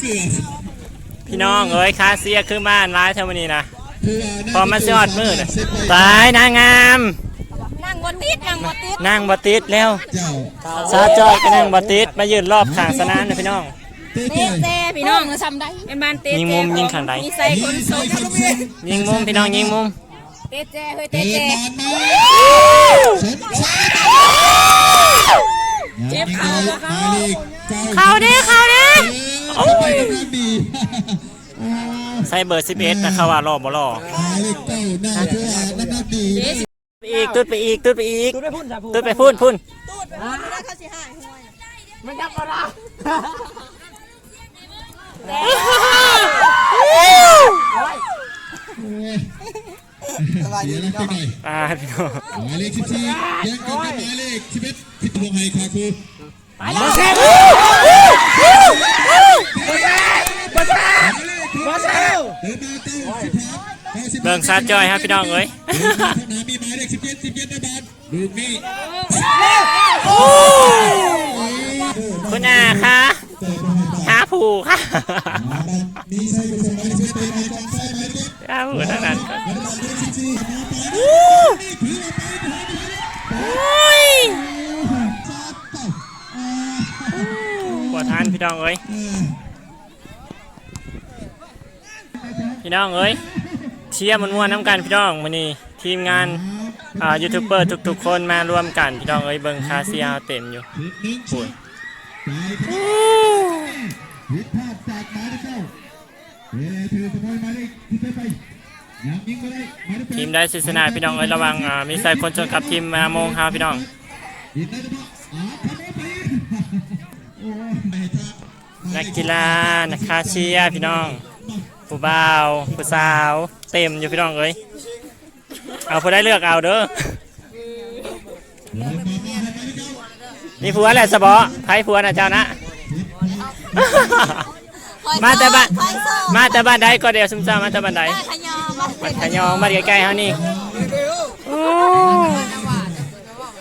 เกือบพี่น้องเอ้ยคาเซียคือบ้านร้ายเท่านี้นะคือพอมาสอดมือน่ะตายนางงามนั่งบนติดนั่งบนติดนั่งบติดแล้วเจ้าซาจอยก็นั่งบติดมายืนรอบข้างสนามนะพี่น้องเต้เต้เต้เต้พี่น้องทำได้เป็นบ้านเต้ยิงมุมยิงข้างใดมีใส่คนนี่สูใส่งคนสูงยิงมุมพี่น้องยิงมุมเต้เต้เฮ้ยเตะเต้เต้บอลมาสนใจเจ็บเขามาลีกเก้า เข้าดิเข้าดิ โอ้ยกำลังดี ใส่เบอร์11นะเขาว่ารอบบ่รอหมายเลขเก้าหน้าเพื่อกำลังดีไปอีกตุดไปอีกตุดไปอีกตุดไปพุ่นพุ่นเดี๋ยวเราไปหน่อยอ่าพี่น้องหมายเลขสิบสี่ยังกันกับหมายเลขสิบเอ็ดพิทวงไฮคาคูมาเซฟเดิน มาเก้าสิบสามเก้าสิบเบิ่งซาจอยครับพี่น้องเอ้ยข้างหน้ามีหมายเลขสิบเจ็ดสิบเจ็ดนะบาทลูกนี้คุณอาคะหาผูค่ะมีใส่ไปส่งหมายเลขสิบเอ็ดไปกองใส่หมายเลขหาผูเท่านั้นก่อนหมายเลขสิบสี่มาไปนี่คือเอาไปจัดไปปวดทานพี่น้องเอ้ย พี่น้องเอ้ยเชียร์มันม่วนๆน้ำกันพี่น้องมื้อนี้ทีมงานอ่ายูทูบเบอร์ทุกๆ คนมารวมกันพี่น้องเอ้ยเบิ่งคาเซียเต็มอยู่หนึ่งโอ้ยผิดพลาดจากหมายเลขเก้าเวลาถือสมอยหมายเลขที่ไปไปยังยิงก็ได้หมายเลขแปดทีมได้ศาสนาพี่น้องเอ้ยระวังอ่ามีใส่คนชนกับทีมมาโมงครับพี่น้องยิงได้เฉพาะอ๋อทำเอาไปโอ้ยไม่ทันนักกีฬานักคาเชียร์พี่น้อง ผู้บ่าวผู้สาว เต็มอยู่พี่น้องเอ้ยเอาผู้ได้เลือกเอาเด้อมีผัวแหละสะบอไพ่ผัวนะเจ้านะ มาแต่บ้านมาแต่บ้านใดก็เดียวซุมซ่ามาแต่บ้านใดขยอมาบ้านขยองบ้านใกล้ๆเฮานี่โอ้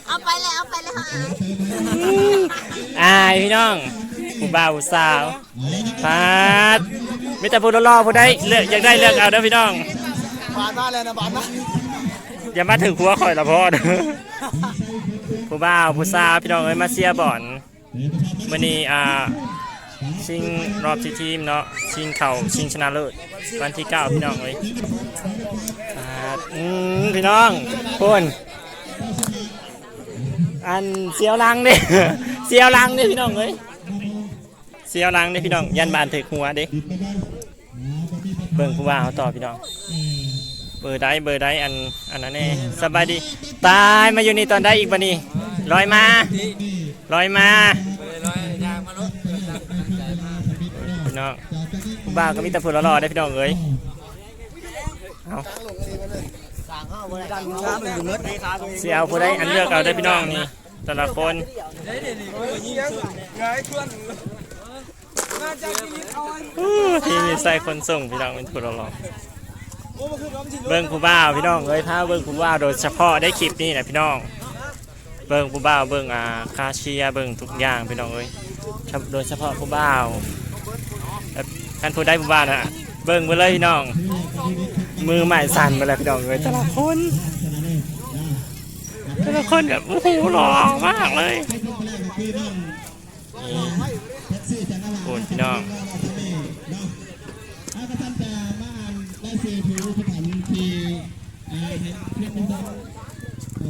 เอาไปเลยเอาไปเลยฮะอายพี่น้องผู้บ่าวผู้สาวพาด มิแต่ผู้รอๆผู้ใดเลือกอยากได้เลือกเอาเด้อพี่น้อง บานมาเลยนะบานมาอย่ามาถึงครัวข่อยละพ่อเด้อผู้บ่าวผู้สาวพี่น้องเอ้ยมาเชียร์บอลมื้อนี้อ่าชิงรอบที่ทีมเนาะชิงเข่าชิงชนะเลิศวันที่เก้าพี่น้องเอ้ยอ่าอืมพี่น้องพุ่นอันเสียวหลังเด้เสียวหลังเด้พี่น้องเอ้ย เสียวหลังเด้พี่น้อง ยันบานถึกหัวเด้เบิ่งผู้บ่าวเขาต่อพี่น้อง เบอร์ได้เบอร์ได้อันอันนั้นเองสบายดี ตายมาอยู่นี่ตอนได้อีกบันนี้ลอยมาลอยมาพี่น้องผู้บ่าวก็มีแต่ผู้รอๆได้พี่น้องเอ้ยเอาเสียเอาผู้ใดอันเลือกเอาได้พี่น้องนี่แต่ละคน ทีมนี้ใส่คนส่งพี่น้องเป็นผู้รอๆเบิ้งผู้บ่าวพี่น้องเอ้ยพาเบิ้งผู้บ่าวโดยเฉพาะได้คลิปนี้นะพี่น้อง เบิ้งผู้บ่าวเบิ้งอาคาเชียเบิ้งทุกอย่างพี่น้องเอ้ยโดยเฉพาะผู้บ่าวท่านผู้ได้ผู้บ่าวนะเบิ้งไปเลยพี่น้อง มือใหม่สั่นไปแล้วพี่น้องเอ้ยแต่ละคนแต่ละคนแบบโอ้โหหล่อมากเลยนี่โอ้ยพี่ น้องอากระทำแต่มาอ่านได้เสีผิวสถานที่เอ่อเห็นเพียงเป็นตัว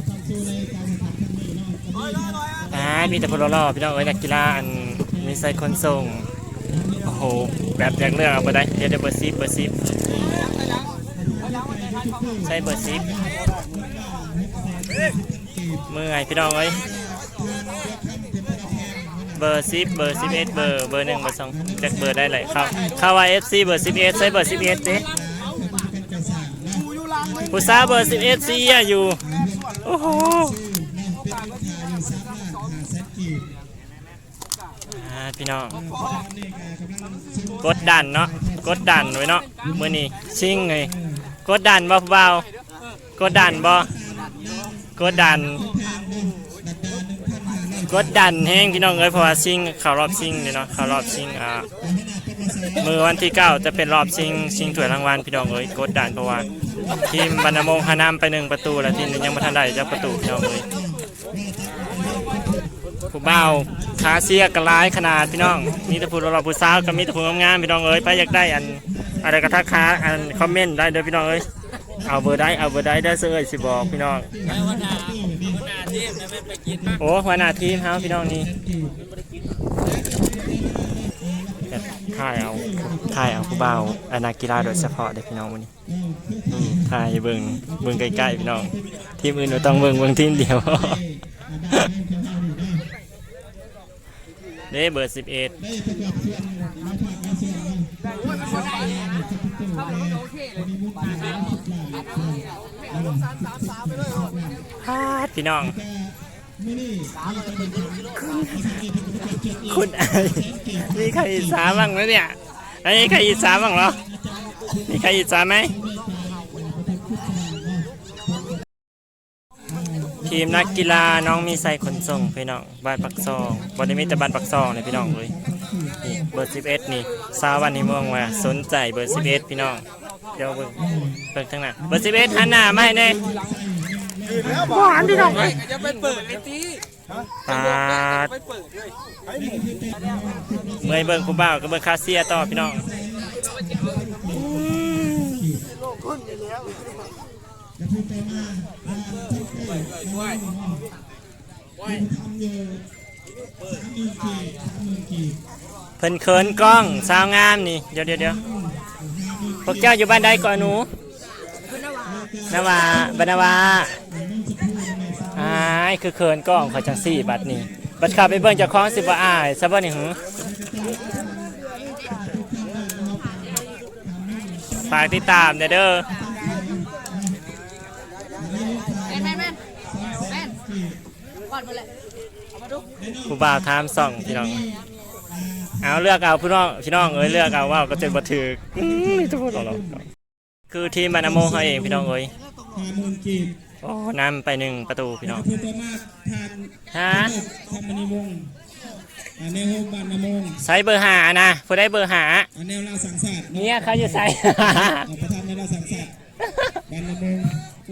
ฟังสู้ในการแข่งขันครั้งนี้เนาะอ่ามีแต่พลรอพี่น้องเอ้ยนักกีฬาอันมีใส่คนส่งโอ้โหแบบแรกเลือกเอาไปได้เดี๋ยวเดี๋ยวเบอร์ซิปเบอร์ซิปใช่เบอร์ซิปเมื่อยพี่น้องเอ้ย เบอร์ซิปเบอร์สิบเอ็ดเบอร์เบอร์หนึ่งเบอร์สองจากเบอร์ได้เลยเข้าเข้าวาเอฟซีเบอร์สิบเอ็ดใช่เบอร์สิบเอ็ดดิผู้สาวเบอร์สิบเอ็ดซีอะอยู่โอ้โหพี่น้องกดดันเนาะกดดันไว้เนาะมื้อนี้ชิงไงกดดันบ่ผู้บ่าวกดดันบ่กดดัน กดดันแห้งพี่น้องเอ้ยเพราะว่าชิงเข้ารอบชิงนี่เนาะเข้ารอบชิงอ่ามือวันที่เก้าจะเป็นรอบชิงชิงถ้วยรางวัลพี่น้องเอ้ยกดดันเพราะว่าทีมบรรณมงหานำไปหนึ่งประตูแล้วทีมหนึงยังไม่ทันได้จะประตูพี่น้องเอ้ยผู้บ่าขาเสียกระร้ายขนาดพี่น้อง มีต่ผู้รอผู้สาวกับมีต่ผู้งามพี่น้องเอ้ยไปอยากได้อันอะไรก็ทักค้าอันคอมเมนต์ได้เด้อพี่น้องเอ้ยเอาเบอร์ได้เอาเบอร์ได้ได้เสื้อสิบอกพี่น้อง โอ้หัวหน้าทีมเฮาพี่น้องนี่ถ่ายเอาถ่ายเอาผู้บ่าวอนักกีฬาโดยเฉพาะเด็กพี่น้องวันนี้อืมถ่ายเบิ่งเบิ่งใกล้ๆพี่น้อง ทีมอื่นเราต้องเบิ่งเบิ่งทีมเดียวเด้เบอร์สิบเอ็ด พาดพี่น้องมินี่นี่จะเป็นคนภาษาอังกฤษเป็นคนเจ็ดคุณไอมีใครอิจฉาบ้างไหมเนี่ยไอ้ใครอิจฉาบ้างเหรอมีใครอิจฉาไหมทีมนักกีฬาน้องมีใส่ขนส่งพี่น้องบ้านปักซองบริมีแต่บ้านปักซองเลยพี่น้องเลยนี่เบอร์สิบเอ็ดนี่สาววันนี้เมืองว่าสนใจเบอร์สิบเอ็ดพี่น้อง ดี๋ยวเบิ่งเบิ่งทั้งนั้นเบอร์สิบเอ็ดหันหน้ามาให้แน่หวานพี่น้องเลยจะไปเปิดไอ้ตีปาดไปเปิดเลยเมื่อยเบิ่งกูบ่าวก็เบิ่งคาเซียต่อพี่น้องจะพูดไปมาอ่าทุกคนทำอยู่สามหมื่นกีสามหมื่นกีเพิ่นเขินกล้องสาวงามนี่ เดี๋ยวเดี๋ยวเดี๋ยว พวกเจ้าอยู่บ้านใดก่อนหนูนาวาบรรณาวาอ้ายคือเขินกล้องเขาจังสี่บัดนี้บัดเขับไปเบิ่งเจ้าของสิบ่อายซะบ่นี่หือฝากติดตามเด้อเด้อแม่นแม่นแม่นแม่นก่อนหมดเลยผู้บ่าวถามส่องพี่น้อง เอาเลือกเอาพี่น้องพี่น้องเอ้ยเลือกเอาว่าก็จะบ่ถืออื้อนี่ทุกคนหรอกคือทีมบรรณโมเขาเองพี่น้องเอ้ยหาหมื่นกีโอ้นำไปหนึ่งประตูพี่น้องพูดไปมากทานฮะทำมณีวงศ์อ่าแนวบานนามงใส่เบอร์หานะผู้ได้เบอร์หาอ่าแนวลาสังสาดเนี่ยเขาอยู่ใส่เอาประธานในลาสังสาดบานนามง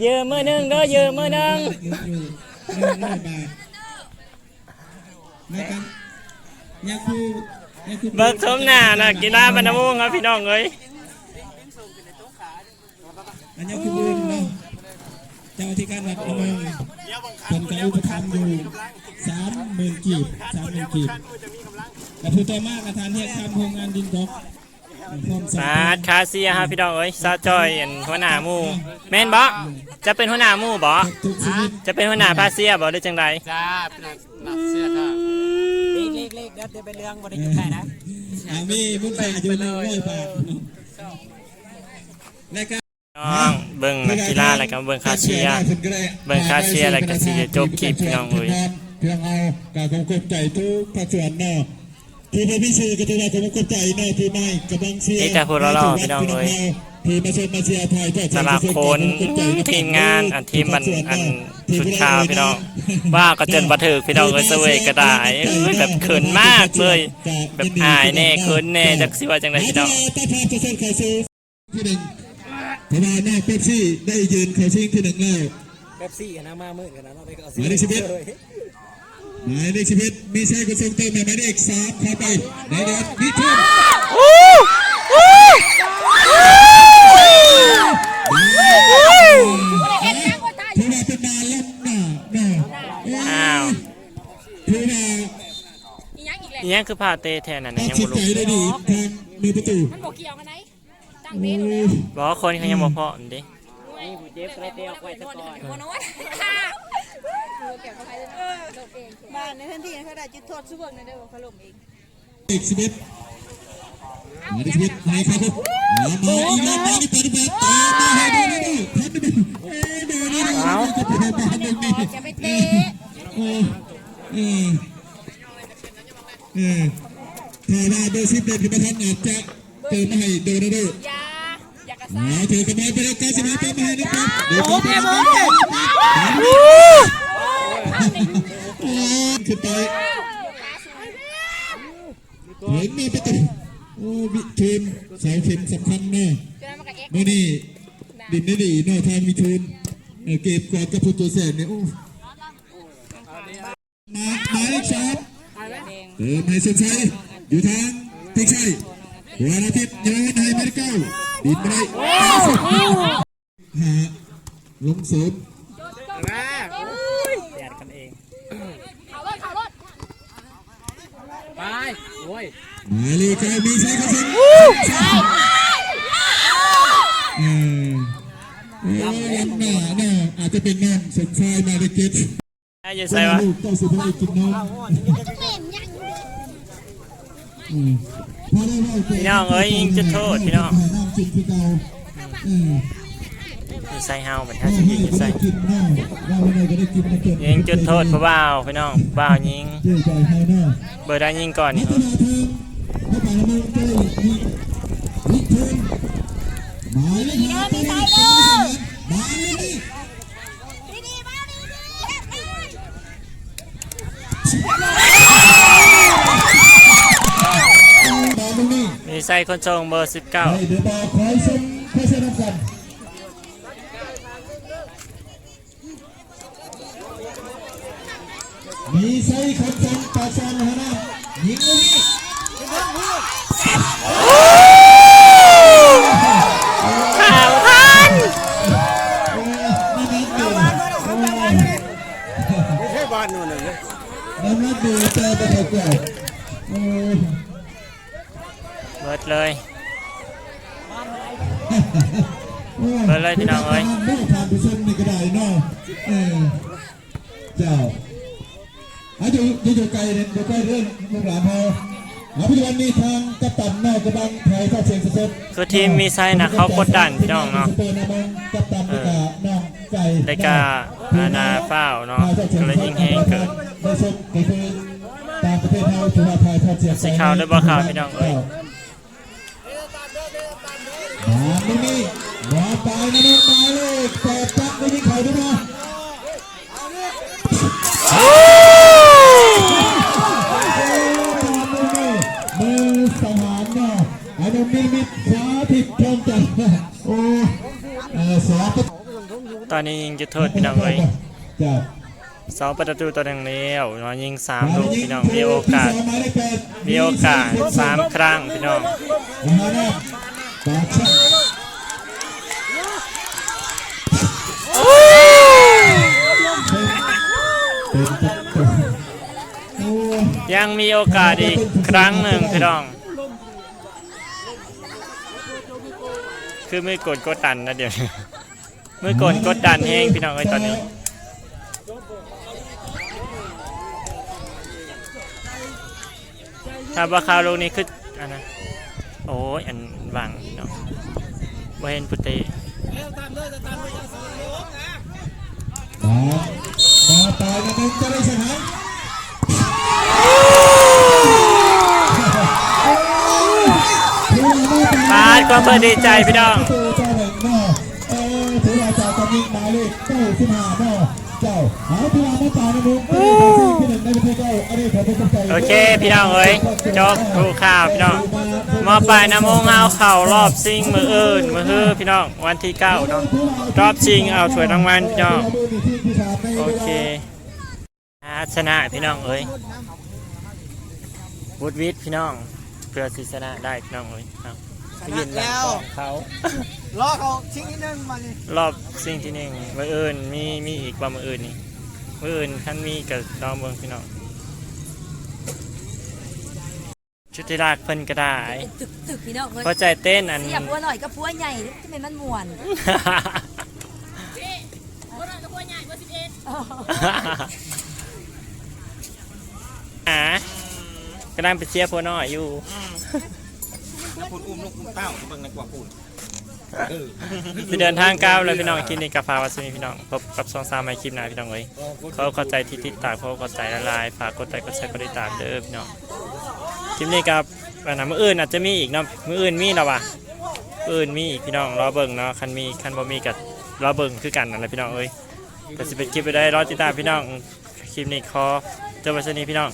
ยืมมือนึงเด้อยืมมือหนึ่งอยู่อยู่หนึ่งบาทนะครับยาคูยาคู เบิกสมหน้านะกีฬาบรรณโมครับพี่น้องเอ้ยอันยาคูบุญเนาะเจ้าที่การวัดนามงเป็นการอุปถัมภ์อยู่สามหมื่นกีบสามหมื่นกีบและผู้ต่อมากประธานเทียบคำโรงงานดินดอกพร้อมสาสาดคาเซียครับพี่น้องเอ้ยซาจอยอันหัวหน้าหมู่แม่นบ่จะเป็นหัวหน้าหมู่บ่ทุกชีวิตจะเป็นหัวหน้าพาเซียบ่หรือจังใดจ้าเป็นหนักเสื้อค่ะเล็ กๆเล็กๆเดี๋ยวจะเป็นเรื่องบริกิจไทยนะอ่ามีมุกตาอยู่หนึ่งร้อยบาทและก็ น้องเบิ่งนักกีฬาอะไรกันเบิ่งคาเซียเบิ่งคาเซียแล้วก็สิได้จบคลิปพี่น้องเอ้ย เพียงเอาการกำกับใจทุกภาคส่วนเนาะที่พระพิเศษก็ถือว่ากำกับใจเนาะที่ไม่กำลังเชียร์นี่แต่พวกเรารอพี่น้องเอ้ย ที่มาเชิญมาเชียร์ไทยก็สำหรับคนทีมงานอันทีมมันอันชุดขาวพี่น้องว่าก็จนบันทึกพี่น้องเอ้ยเสวยก็ได้เอ้ยแบบเขินมากเลยแบบอายแน่เขินแน่จักสิว่าจังไดพี่น้องต้าพาจะเชิญเข้าสู่ที่หนึ่งเพราะว่าหน้าเป๊ปซี่ได้ยืนเข้าชิงที่หนึ่งแล้วเป๊ปซี่กันนะมามืดกันนะเราไปก็เอาหมายเลขสิบเอ็ดหมายเลขชีวิตมีชัยกุศลเติมหมายเลขสามเข้าไปในเดือนมิถุนถือว่าเป็นดาล้มหน้าหน้า อ้าว ถือว่า อีหยังอีกแหละอีหยังคือพาเตแทนนั่นตัน่ะดยังสิบ่นใจรู้ได้ดีทางมือประตูมันบอกเกี่ยวกันไหนตั้งโอ้เบสเลยบอกว่าคนเขายังบ่พร้อมเด้นี่ผู้เจ็บกระเตียวไว้ตะกอนหัวนวดเก็บใครเลยโดดเองบ้านในพื้นที่เขาได้จุดโทษสุบกในเด้อว่าเขาล้มเองเลขชีวิตหมายเลขชีวิตไหนครับผมมามาอีกแล้วมาในปัจจุบันเออมาให้ดูดูดูดูเออดูดูดูจะเป็นบ้านตรงนี้จะไปเตะเออเออ เออถ้าว่าเบอร์สิบเด็ดขึ้นมาทันอาจจะเติมมาให้ดูนะดูยาอยากกระอ๋ซ่าอถือกันมาเป็นการสิบห้าเติมมาให้นะครับเดี๋ยวผมจะมาขึ้นไปเห็นมีประตูโอ้วิทูนเสาเข็มสำคัญเนาะจนมันก็เอ็กเมื่อนี่ดินได้ดีเนาะทางวิทูนเออเก็บกวาดกับผู้ตัวแสนเนี่ยโอ้มาหมายเลขสาม เออหมายสุดท้ายอยู่ทางติ๊กชัยหัวอาทิตย์ยืนให้ไม่ได้เก้าดินไม่ได้หาลงศูนย์แดดกันเองเขารถเขารถไปโอ้ยหมายเลขเก้ามีใช้กระสุนเออเออยังหน้าเนาะอาจจะเป็นน้องสมชายมาได้เก็ตน่าจะใส่วะลูกเจ้าสุภาพกินนมอืมพอได้ว่า พี่น้องเอ้ยยิงจุดโทษพี่น้องน้ำกินคือเก่าอืมอยู่ใส่เฮาเหมือนท่าสิยิงอยู่ก็ใส่ได้กินเนาะเราเลยก็ได้กินมาเก็บยิงจุดโทษผู้บ่าวพี่น้องบ่าวยิงเจ้าใจให้เนาะเบอร์ได้ยิงก่อนพันี่ รงนี้มีใส่คนทรงเบอร์ให้เดี๋ยวบอกคอยชมคอยเชียร์น้ำกันมีไซคำสั่งปาซานฮานะยิงลูกนี้19ข่าวทันโอ้นั่นนัดเดียวโอ้ไม่ใช่บ้านนู่นเลยนั่นนัดเดียวแต่ไปเถอะเกิดโอ้เบิดเลยโอ้เปิดเลยพี่น้องเอ้ยไม่ผ่านไปส้มนี่ก็ได้เนาะเออเจ้าอาอยู่อยู่อยู่ไกลเนี่ยอยู่ใกล้เรื่องลูกหลานพออาปัจจุบันนี้ทางกัปตันนอกกระบังไทยเข้าเชียงสดคือทีมมีไซนะเขากดดันพี่น้องเนาะสเปนนะมึงกัปตันได้กาน้องไก่ได้กาอาณาเฝ้าเนาะก็เลยยิงแหงเกิดได้ชมก็คือต่างประเทศเราถือว่าไทยทอดเสียงสิข่าวได้บ่ข่าวพี่น้องเอ้ย มาตรงนี้มาไปนะน้องมาเลยแปดจักไม่มีใครด้วยนะมือสหารนะอนุมิมิตสาธิตทองจันทร์โอ้เออสาธิตตอนนี้ยิงจุดโทษพี่น้องเอ้ยจ้ะสองประตูต่อหนึ่งแล้วเนาะยิงสามลูกพี่น้องมีโอกาสมีโอกาสสามครั้งพี่น้อง นะฮะนะปากช่าง ยังมีโอกาสอีกครั้งหนึ่งพี่น้อง คือมือกดกดดันนะเดี๋ยวมือกดกดดันเองพี่น้องเอ้ยตอนนี้ถ้าบาคาวลูกนี้คืออันนะโอ้ยอันวังพี่น้องบ่เห็นพุตเตมามาตายนะมึงจะได้ชนะ ปาดความเพื่อดีใจพี่น้องตัวเจ้าแห่งนอเออถือว่าจากตอนนี้หมายเลขเก้าสิบห้านอเจ้าหาที่มาไม่ตายนะมึงที่หนึ่งในประเทศเจ้าอันนี้ผมเป็นคนใจโอเคพี่น้องเอ้ยจบทูข่าวพี่น้องมาไปนะโมงเอาเข่ารอบซิงมืออื่นมือฮือพี่น้องวันที่เก้าเนาะรอบชิงเอาถ้วยรางวัลพี่น้องโอเคอาชนะพี่น้องเอ้ยวุฒวิทย์พี่น้องเพื่อสิชนะได้พี่น้องเอ้ยเอา ไปยืนหลังกล้องเขารอเขาชิ้นนิดนึงมานี่รอบซิงที่หนึ่งมืออื่นมีมีอีกว่ามืออื่นนี่มืออื่นท่านมีกับดอมเบิงพี่น้องชุติราชเพิ่นก็ได้ตึกตึกพี่น้องเอ้ยพอใจเต้นอัน เสียบัวหน่อยก็พัวใหญ่ทำไมมันม่วนหากำลังไปเชียร์พวน้อยอยู่ คุณอุ้มลูกอุ้มเต้าเบิ่งในกว่าคุณสิเดินทางก้าวเลยพี่น้องคลิปนี้กับฟาวัสมีพี่น้องพบกับสองสามไมคลิปหน้าพี่น้องเอ้ยเขาเข้าใจที่ติดตามเขาเข้าใจละลายฝากกดไลค์กดแชร์กดติดตามเด้อพี่น้องคลิปนี้กับอันนั้นมืออื่นอาจจะมีอีกเนาะมืออื่นมีแล้ววะมืออื่นมีอีกพี่น้องรอเบิ่งเนาะคันมีคันบ่มีกับรอเบิ่งคือกันนั่นแหละพี่น้องเอ้ยก็สิเป็นคลิปไปได้รอติดตามพี่น้องคลิปนี้ขอเจอกันสนี้พี่น้อง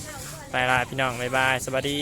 ไปละพี่น้องบ๊ายบายสวัสดี